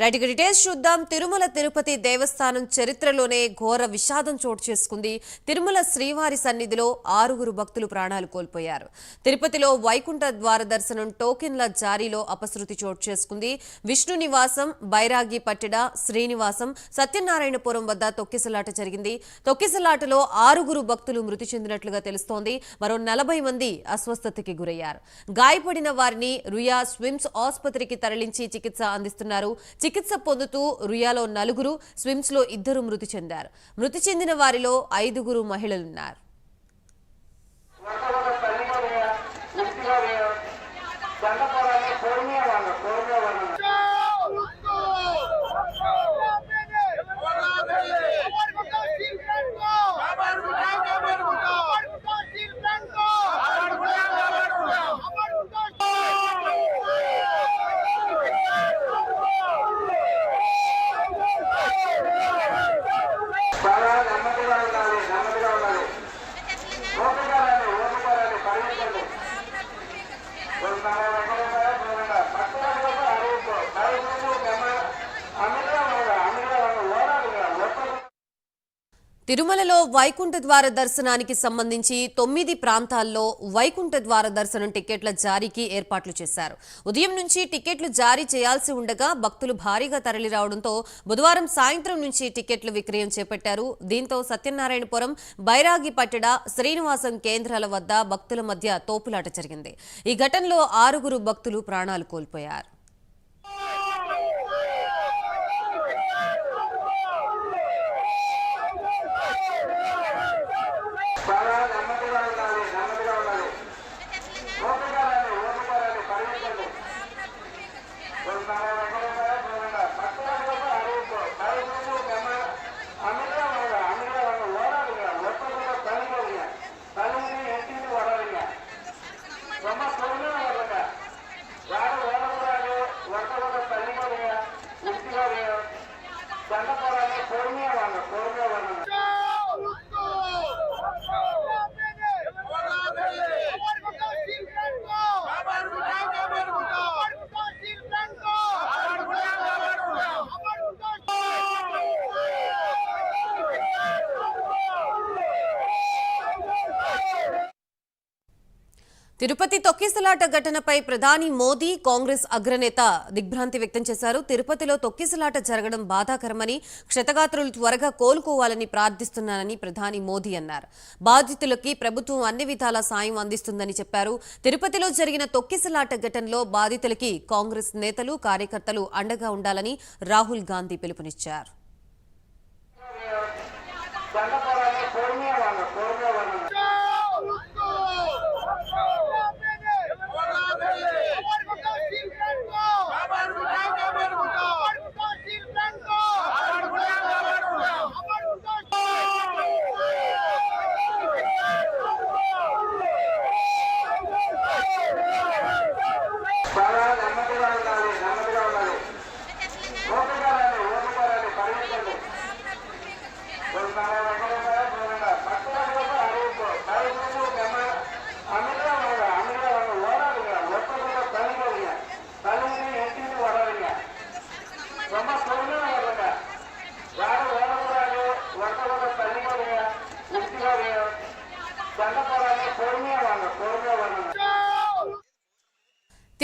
Right ఇక details చూద్దాం. తిరుమల తిరుపతి దేవస్థానం చరిత్రలోనే ఘోర విషాదం చోటు చేసుకుంది. తిరుమల శ్రీవారి సన్నిధిలో ఆరుగురు భక్తులు ప్రాణాలు కోల్పోయారు. తిరుపతిలో వైకుంఠ ద్వార దర్శనం టోకెన్ల జారీలో అపశృతి చోటు చేసుకుంది. విష్ణు నివాసం బైరాగి పట్టిడ శ్రీనివాసం సత్యనారాయణపురం వద్ద తొక్కిసలాట జరిగింది. తొక్కిసలాటలో ఆరుగురు భక్తులు మృతి చెందినట్లుగా తెలుస్తోంది. మరో నలభై మంది అస్వస్థతకి గురయ్యారు. గాయపడిన వారిని రుయా స్విమ్స్ ఆసుపత్రికి తరలించి చికిత్స అందిస్తున్నారు. చికిత్స పొందుతూ రుయాలో నలుగురు స్విమ్స్లో ఇద్దరు మృతి చెందారు. మృతి చెందిన వారిలో ఐదుగురు మహిళలున్నారు. বাংলা తిరుమలలో వైకుంఠ ద్వార దర్శనానికి సంబంధించి తొమ్మిది ప్రాంతాల్లో వైకుంఠ ద్వార దర్శనం టికెట్ల జారీకి ఏర్పాట్లు చేశారు. ఉదయం నుంచి టికెట్లు జారీ చేయాల్సి ఉండగా భక్తులు భారీగా తరలిరావడంతో బుధవారం సాయంత్రం నుంచి టికెట్లు విక్రయం చేపట్టారు. దీంతో సత్యనారాయణపురం బైరాగి పట్టడ శ్రీనివాసం కేంద్రాల వద్ద భక్తుల మధ్య తోపులాట జరిగింది. ఈ ఘటనలో ఆరుగురు భక్తులు ప్రాణాలు కోల్పోయారు. తిరుపతి తొక్కిసలాట ఘటనపై ప్రధాని మోదీ కాంగ్రెస్ అగ్రనేత దిగ్భ్రాంతి వ్యక్తం చేశారు. తిరుపతిలో తొక్కిసలాట జరగడం బాధాకరమని క్షతగాత్రులు త్వరగా కోలుకోవాలని ప్రార్థిస్తున్నానని ప్రధాని మోదీ అన్నారు. బాధితులకి ప్రభుత్వం అన్ని విధాల సాయం అందిస్తుందని చెప్పారు. తిరుపతిలో జరిగిన తొక్కిసలాట ఘటనలో బాధితులకి కాంగ్రెస్ నేతలు కార్యకర్తలు అండగా ఉండాలని రాహుల్ గాంధీ పిలుపునిచ్చారు.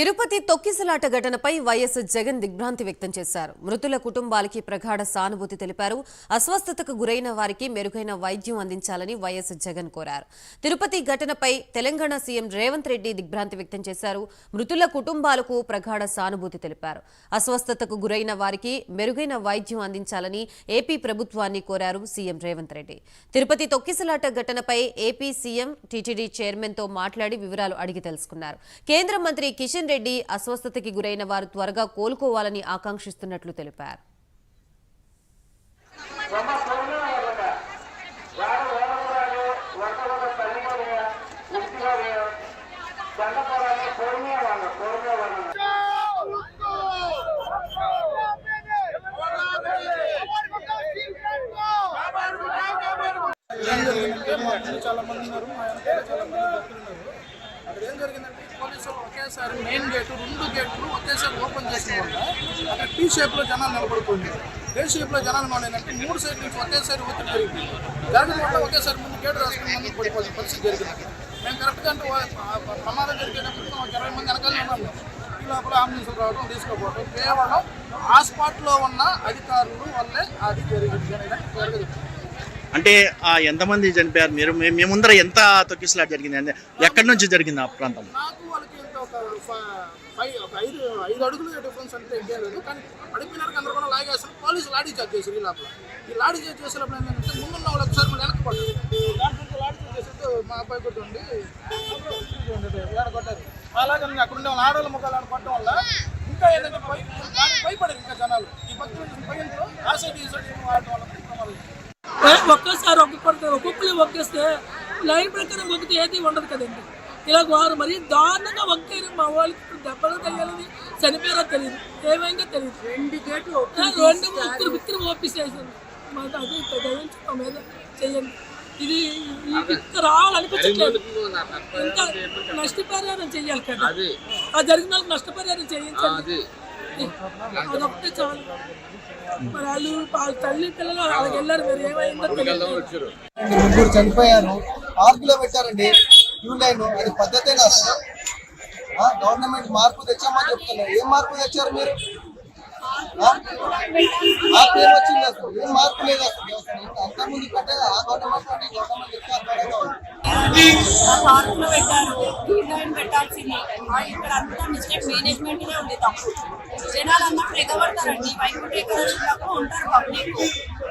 తిరుపతి తొక్కిసలాట ఘటనపై వైఎస్ జగన్ దిగ్భ్రాంతి వ్యక్తం చేశారు. మృతుల కుటుంబాలకి ప్రగాఢ సానుభూతి తెలిపారు. అస్వస్థతకు గురైన వారికి మెరుగైన వైద్యం అందించాలని వైఎస్ జగన్ కోరారు. తిరుపతి ఘటనపై తెలంగాణ సీఎం రేవంత్ రెడ్డి దిగ్భ్రాంతి వ్యక్తం చేశారు. మృతుల కుటుంబాలకు ప్రగాఢ సానుభూతి తెలిపారు. అస్వస్థతకు గురైన వారికి మెరుగైన వైద్యం అందించాలని ఏపీ ప్రభుత్వాన్ని కోరారు సీఎం రేవంత్ రెడ్డి. తిరుపతి తొక్కిసలాట ఘటనపై ఏపీ సీఎం టీటీడీ చైర్మన్తో మాట్లాడి వివరాలు అడిగి తెలుసుకున్నారు. కేంద్ర మంత్రి కిషన్ రెడ్డి అస్వస్థతకి గురైన వారు త్వరగా కోలుకోవాలని ఆకాంక్షిస్తున్నట్లు తెలిపారు. చాలా మంది ఉన్నారు. ఒకేసారి మెయిన్ గేటు రెండు గేట్లు ఒకేసారి ఓపెన్ చేసిన వల్ల అక్కడ టీ షేప్లో జనాలు నిలబడుతుంది డే షేప్లో జనాలు నిలబడిందంటే మూడు సైడ్ నుంచి ఒకేసారి ఒత్తిడి జరిగింది జరగడం వల్ల ఒకేసారి ముందు గేటు రాసుకుని ముందుకు పడిపోతుంది పరిస్థితి జరిగింది. మేము కరెక్ట్గా అంటే ప్రమాదం జరిగేటప్పుడు మేము ఇరవై మంది వెనకాలనే ఉన్నాము. ఈ లోపల అంబులెన్స్ రావడం తీసుకోపోవడం కేవలం ఆ స్పాట్లో ఉన్న అధికారులు వల్లే అది జరిగింది అనేది జరగదు అంటే ఆ ఎంతమంది చనిపోయారు? మీరు మీ- మీ ముందర ఎంత తొక్కిసలాట జరిగింది? అంటే ఎక్కడి నుంచి జరిగింది ఆ ప్రాంతం? నాకు వాళ్ళకి ఒక ఫైవ్ ఒక ఐదు ఐదు అడుగులు డిఫరెన్స్ అంటే ఇంకేం లేదు కానీ పడిపోయినారు అందరూ కూడా లాగేస్తారు. పోలీసు లాడీ చార్జ్ చేశారు ఈ లోపల. ఈ లాడీ చార్జ్ చేసేటప్పుడు ఏంటంటే ముందున్న వాళ్ళు ఒకసారి మనం వెనక్కి పడ్డారు. దాంట్లో లాడీ చార్జ్ చేసేది మా అబ్బాయి కొట్టి ఉండి ఏడ కొట్టారు? అలాగే అక్కడ ఉండే వాళ్ళ ఆడవాళ్ళ ముఖాలు ఆడ వల్ల ఇంకా ఏంటంటే భయ భయపడారు ఇంకా జనాలు. ఈ భక్తులు భయంతో ఆ సైడ్ ఈ సైడ్ వల్ల ఒక్కసారి ఒక్కొక్కరికి ఒక్కొక్కరు ఒక్కేస్తే లైన్ ప్రకారం ఒక్కితే ఏది ఉండదు కదండి. ఇలా వారు మరీ దారుణంగా ఒక్కారు మా వాళ్ళకి దెబ్బలు తగిలింది చనిపోయారో తెలియదు ఏమైందో తెలియదు రెండు గేట్లు రెండు బిక్కురు ఓపిసేసింది మాకు అది దయించి మా మీద చెయ్యండి. ఇది ఇంకా రావాలనిపించట్లేదు. ఇంకా నష్టపరిహారం చెయ్యాలి కదా. ఆ జరిగిన వాళ్ళకి నష్టపరిహారం చేయించండి అదొకటే చాలు. మరి వాళ్ళు వాళ్ళ తల్లి పిల్లలు వాళ్ళకి వెళ్ళారు మీరు ఏమైందో తెలియదు ముగ్గురు చనిపోయారు. పార్కులో పెట్టారండి. క్యూ లైన్ అది పద్ధతేనా అసలు ఆ, గవర్నమెంట్ మార్పు తెచ్చామని చెప్తున్నారు ఏం మార్పు తెచ్చారు మీరు ఆ? మార్పు ఏం వచ్చింది అసలు ఏం మార్పు లేదు అసలు అసలు అంత ముందు కంటే ఆ గవర్నమెంట్ కంటే ఈ గవర్నమెంట్ ఇంకా త్వరగా ఉంది పార్కులో పెట్టారు క్యూ లైన్ పెట్టాల్సింది ఆ ఇక్కడ అంతా మిస్టేక్ మేనేజ్మెంట్ నే ఉంది తప్పు జనాలు అన్నప్పుడు ఎగబడతారండి వైకుంఠ ఎక్కడప్పుడు ఉంటారు పబ్లిక్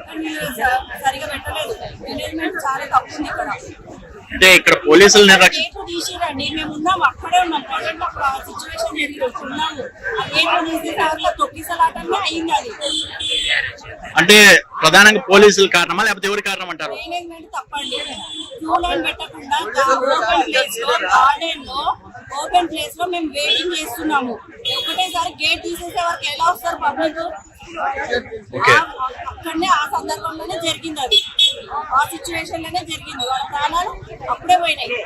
కానీ స- సరిగా పెట్టలేదు మేనేజ్మెంట్ చాలా తప్పు ఉంది ఇక్కడ అంటే ఇక్కడ పోలీసులు నిర్లక్ష్యం గేట్ తీసిరండి. మేము ఉన్నాము అక్కడే ఉన్నాం. ప్రజెంట్ అప్పుడు ఆ సిచ్యువేషన్ జరిగి ఉన్నాము. తొక్కిసలాటమే అయింది అది. అంటే ప్రధానంగా పోలీసుల కారణమా లేకపోతే ఎవరి కారణం అంటారు మేనేజ్మెంట్ తప్పండి. క్యూ లైన్ పెట్టకుండా ఓపెన్ ప్లేస్లో గార్డెన్లో ఓపెన్ ప్లేస్లో మేము వెయిటింగ్ చేస్తున్నాము. ఒకటేసారి గేట్ తీసేసే వరకు ఎలా వస్తారు పబ్లిక్? ఓకే. అక్కడనే ఆ సందర్భంలోనే జరిగింది అది. ఆ సిచ్యువేషన్లోనే జరిగింది. వాళ్ళ ప్రాణాలు అప్పుడే పోయినాయి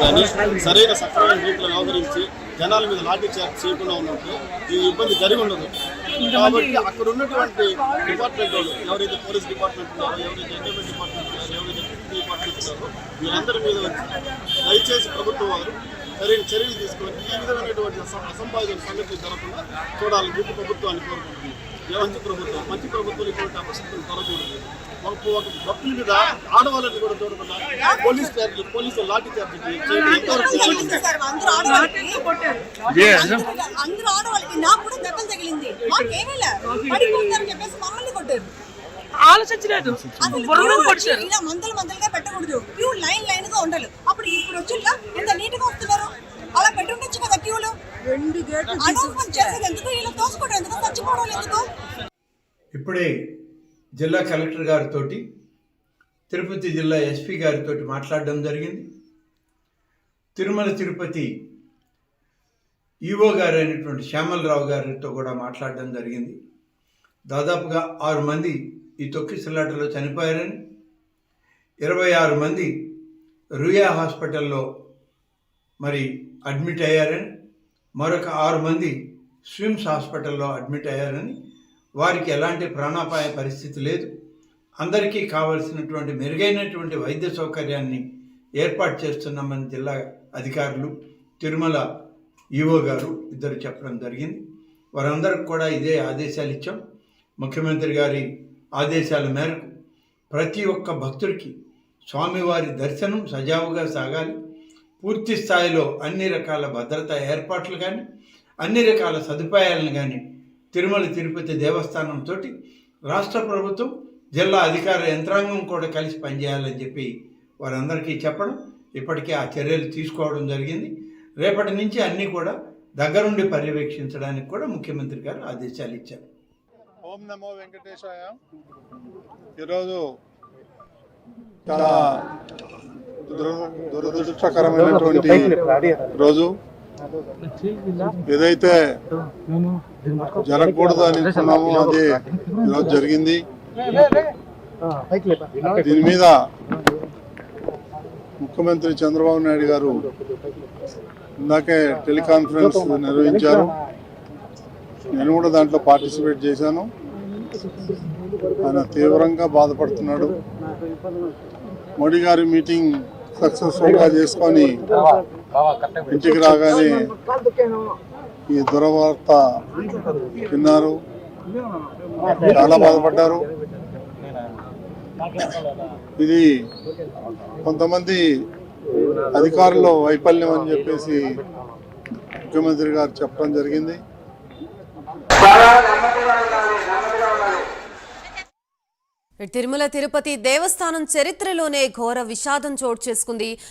కానీ సరైన సక్రమైన రీతిలో వ్యవహరించి జనాల మీద లాఠీ చార్జ్ చేయకుండా ఉన్నట్టు ఈ ఇబ్బంది జరిగి ఉండదు. కాబట్టి అక్కడ ఉన్నటువంటి డిపార్ట్మెంట్ వాళ్ళు ఎవరైతే పోలీస్ డిపార్ట్మెంట్ ఉన్నారో ఎవరైతే ఎండోమెంట్ డిపార్ట్మెంట్ ఉన్నారో ఎవరైతే డిపార్ట్మెంట్ ఉన్నారో వీళ్ళందరి మీద వచ్చి దయచేసి ప్రభుత్వం వారు సరైన చర్యలు తీసుకొని ఈ విధమైనటువంటి అస- సంగతి జరగకుండా చూడాలని చెప్పి ప్రభుత్వాన్ని కోరుకుంటుంది మంచి ప్రభుత్వం మంచి ప్రభుత్వం ఇటువంటి అపశక్తులు తొలగకూడదు. ఒక ఒక భక్తుల మీద ఆడవాళ్ళని కూడా చూడకుండా police charge police lathi charge చేయడం ఎంతవరకు న్యాయం? అందరూ ఆడవాళ్ళకి నాకు కూడా దెబ్బలు తగిలింది. మాకేమేలా పడిపోతారని చెప్పేసి మమ్మల్ని కొట్టారు. ఆలోచించలేదు. ఇలా మందలు మందలుగా పెట్టకూడదు. క్యూ లైన్ లైన్గా ఉండాలి. అప్పుడు ఇప్పుడు వచ్చి ఇలా ఎంత నీట్గా వస్తున్నారు. అలా పెట్టుండొచ్చు కదా క్యూలు? రెండు చేసేది ఎందుకు? ఇలా తోసుకోవడం ఎందుకు? చచ్చిపోవడం ఎందుకు? ఇప్పుడే జిల్లా కలెక్టర్ గారితో తిరుపతి జిల్లా ఎస్పీ గారితో మాట్లాడడం జరిగింది. తిరుమల తిరుపతి ఈవో గారు అయినటువంటి శ్యామలరావు గారితో కూడా మాట్లాడడం జరిగింది. దాదాపుగా ఆరు మంది ఈ తొక్కిసలాటలో చనిపోయారని ఇరవై ఆరు మంది రుయా హాస్పిటల్లో మరి అడ్మిట్ అయ్యారని మరొక ఆరు మంది స్విమ్స్ హాస్పిటల్లో అడ్మిట్ అయ్యారని వారికి ఎలాంటి ప్రాణాపాయ పరిస్థితి లేదు. అందరికీ కావలసినటువంటి మెరుగైనటువంటి వైద్య సౌకర్యాన్ని ఏర్పాటు చేస్తున్నామని జిల్లా అధికారులు తిరుమల ఈవో గారు ఇద్దరు చెప్పడం జరిగింది. వారందరికి కూడా ఇదే ఆదేశాలు ఇచ్చాం. ముఖ్యమంత్రి గారి ఆదేశాల మేరకు ప్రతి ఒక్క భక్తుడికి స్వామివారి దర్శనం సజావుగా సాగాలి. పూర్తి స్థాయిలో అన్ని రకాల భద్రతా ఏర్పాట్లు కానీ అన్ని రకాల సదుపాయాలను కానీ తిరుమల తిరుపతి దేవస్థానంతో రాష్ట్ర ప్రభుత్వం జిల్లా అధికార యంత్రాంగం కూడా కలిసి పనిచేయాలని చెప్పి వారందరికీ చెప్పడం ఇప్పటికే ఆ చర్యలు తీసుకోవడం జరిగింది. రేపటి నుంచి అన్నీ కూడా దగ్గరుండి పర్యవేక్షించడానికి కూడా ముఖ్యమంత్రి గారు ఆదేశాలు ఇచ్చారు. ఓం నమో వెంకటేశాయ. ఈరోజు చాలా దుర- దురదృష్టకరమైనటువంటి రోజు ఏదైతే జరగకూడదు అని అనుకున్నామో అది ఈరోజు జరిగింది. దీని మీద ముఖ్యమంత్రి చంద్రబాబు నాయుడు గారు ఇందాకే టెలికాన్ఫరెన్స్ నిర్వహించారు. నేను కూడా దాంట్లో పార్టిసిపేట్ చేశాను. ఆయన తీవ్రంగా బాధపడుతున్నాడు. మోడీ గారి మీటింగ్ సక్సెస్ఫుల్గా చేసుకొని ఇంటికి రాగానే ఈ దురవార్త విన్నారు. చాలా బాధపడ్డారు. ఇది కొంతమంది అధికారుల వైఫల్యం అని చెప్పేసి ముఖ్యమంత్రి గారు చెప్పడం జరిగింది. తిరుమల తిరుపతి దేవస్థానం చరిత్రలోనే ఘోర విషాదం చోటు చేసుకుంది.